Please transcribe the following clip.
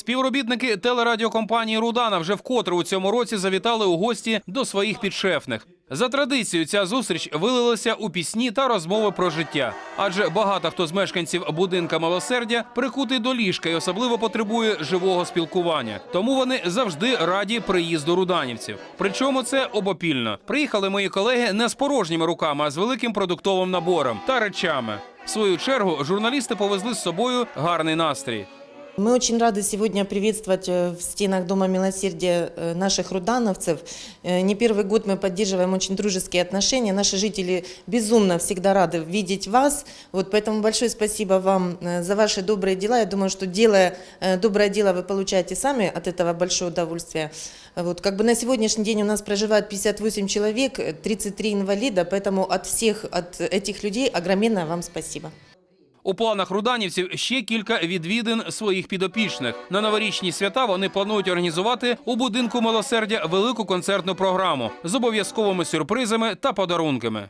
Співробітники телерадіокомпанії Рудана вже вкотре у цьому році завітали у гості до своїх підшефних. За традицією, ця зустріч вилилася у пісні та розмови про життя. Адже багато хто з мешканців будинка милосердя прикутий до ліжка і особливо потребує живого спілкування. Тому вони завжди раді приїзду руданівців. Причому це обопільно. Приїхали мої колеги не з порожніми руками, а з великим продуктовим набором та речами. В свою чергу журналісти повезли з собою гарний настрій. Мы очень рады сегодня приветствовать э, в стенах Дома Милосердия э, наших рудановцев. Э, Не первый год мы поддерживаем очень дружеские отношения. Наши жители безумно всегда рады видеть вас. Вот поэтому большое спасибо вам за ваши добрые дела. Я думаю, что делая доброе дело, вы получаете сами от этого большое удовольствие. Вот, как бы на сегодняшний день у нас проживает 58 человек, э, 33 инвалида, поэтому от всех от этих людей огроменное вам спасибо. У планах руданівців ще кілька відвідин своїх підопічних. На новорічні свята вони планують організувати у будинку милосердя велику концертну програму з обов'язковими сюрпризами та подарунками.